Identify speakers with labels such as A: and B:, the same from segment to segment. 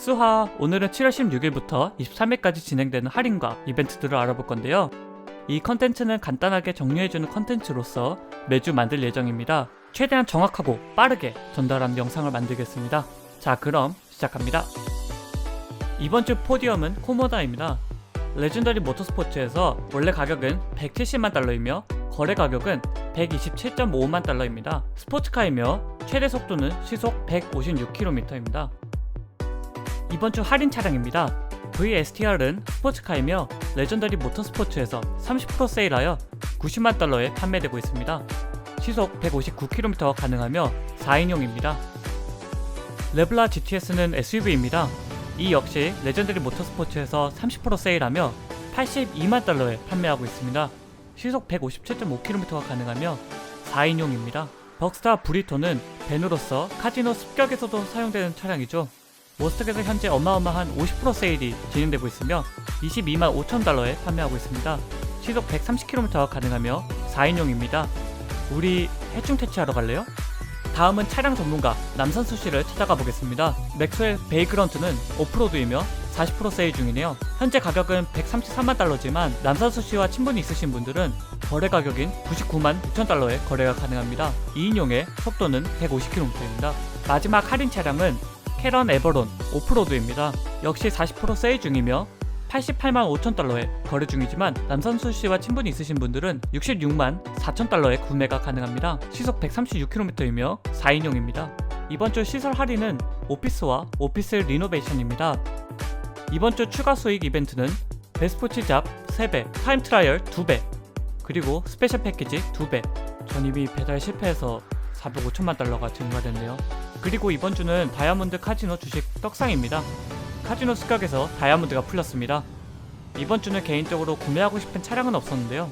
A: 수하 오늘은 7월 16일부터 23일까지 진행되는 할인과 이벤트들을 알아볼 건데요. 이 컨텐츠는 간단하게 정리해주는 컨텐츠로서 매주 만들 예정입니다. 최대한 정확하고 빠르게 전달하는 영상을 만들겠습니다. 자, 그럼 시작합니다. 이번 주 포디엄은 코모다입니다. 레전더리 모터스포츠에서 원래 가격은 170만 달러이며 거래 가격은 127.55만 달러입니다. 스포츠카이며 최대 속도는 시속 156km입니다. 이번 주 할인 차량입니다. VSTR은 스포츠카이며 레전더리 모터 스포츠에서 30% 세일하여 90만 달러에 판매되고 있습니다. 시속 159km 가능하며 4인용입니다. 레블라 GTS는 SUV입니다. 이 역시 레전더리 모터스포츠에서 30% 세일하며 82만 달러에 판매하고 있습니다. 시속 157.5km가 가능하며 4인용입니다. 벅스타 브리토는 벤으로서 카지노 습격에서도 사용되는 차량이죠. 워스트에서 현재 어마어마한 50% 세일이 진행되고 있으며 22만 5천 달러에 판매하고 있습니다. 시속 130km가 가능하며 4인용입니다. 우리 해충 퇴치하러 갈래요? 다음은 차량 전문가 남선수 씨를 찾아가 보겠습니다. 맥스웰 베이그런트는 오프로드이며 40% 세일 중이네요. 현재 가격은 133만 달러지만 남선수 씨와 친분이 있으신 분들은 거래 가격인 99만 9천 달러에 거래가 가능합니다. 2인용의 속도는 150km입니다. 마지막 할인 차량은 캐런 에버론 오프로드입니다. 역시 40% 세일 중이며 88만 5천 달러에 거래 중이지만 남선수 씨와 친분이 있으신 분들은 66만 4천 달러에 구매가 가능합니다. 시속 136km이며 4인용입니다. 이번 주 시설 할인은 오피스와 오피스 리노베이션입니다. 이번 주 추가 수익 이벤트는 베스포츠 잡 3배, 타임 트라이얼 2배, 그리고 스페셜 패키지 2배. 전 이미 배달 실패해서 405천만 달러가 증가됐네요. 그리고 이번 주는 다이아몬드 카지노 주식 떡상입니다. 카지노 습격에서 다이아몬드가 풀렸습니다. 이번 주는 개인적으로 구매하고 싶은 차량은 없었는데요.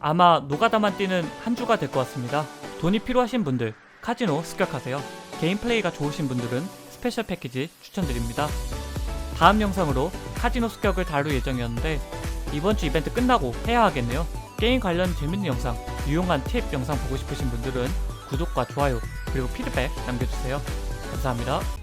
A: 아마 노가다만 뛰는 한 주가 될 것 같습니다. 돈이 필요하신 분들 카지노 습격하세요. 게임 플레이가 좋으신 분들은 스페셜 패키지 추천드립니다. 다음 영상으로 카지노 습격을 다룰 예정이었는데 이번 주 이벤트 끝나고 해야 하겠네요. 게임 관련 재밌는 영상, 유용한 팁 영상 보고 싶으신 분들은 구독과 좋아요 그리고 피드백 남겨주세요. 감사합니다.